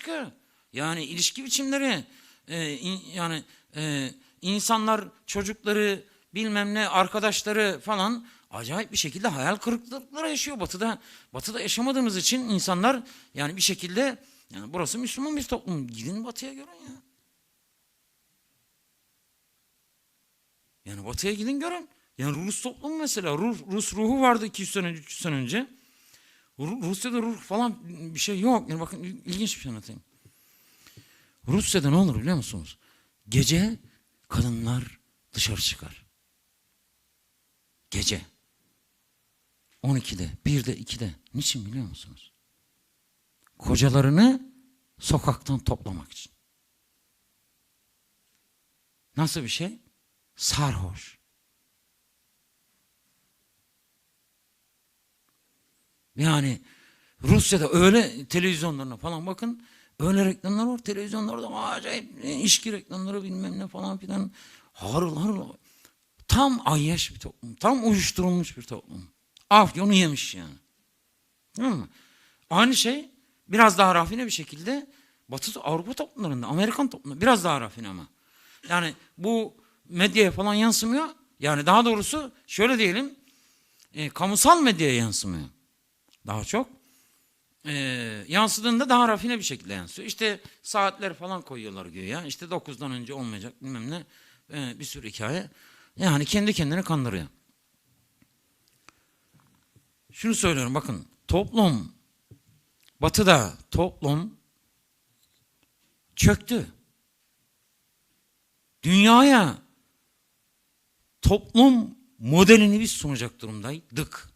başka. Yani ilişki biçimleri e, in- yani e, insanlar çocukları bilmem ne arkadaşları falan acayip bir şekilde hayal kırıklıkları yaşıyor batıda. Batıda yaşamadığımız için insanlar yani bir şekilde yani burası Müslüman bir toplum. Gidin batıya görün ya. Yani batıya gidin görün. Yani Rus toplumu mesela Rus, Rus ruhu vardı 200 sene 300 sene önce. Ru- Rusya'da ruh falan bir şey yok. Yani bakın il- ilginç bir şey anlatayım. Rusya'da ne olur biliyor musunuz? Gece kadınlar dışarı çıkar. Gece. 12'de, 1'de, 2'de. Niçin biliyor musunuz? Kocalarını sokaktan toplamak için. Nasıl bir şey? Sarhoş. Yani Rusya'da öyle televizyonlarına falan bakın. Öyle reklamlar var. Televizyonlarda acayip içki reklamları bilmem ne falan filan. Harıl harıl. Tam ayyaş bir toplum. Tam uyuşturulmuş bir toplum. Afyonu yemiş yani. Tamam mı? Aynı şey biraz daha rafine bir şekilde Batı Avrupa toplumlarında, Amerikan toplumlarında biraz daha rafine ama. Yani bu medyaya falan yansımıyor. Yani daha doğrusu şöyle diyelim, e, kamusal medyaya yansımıyor. Daha çok. E, yansıdığında daha rafine bir şekilde yansıyor. İşte saatler falan koyuyorlar güya. İşte 9'dan önce olmayacak bilmem ne. E, bir sürü hikaye. Yani kendi kendini kandırıyor. Şunu söylüyorum bakın toplum batıda toplum çöktü. Dünyaya toplum modelini biz sunacak durumdaydık.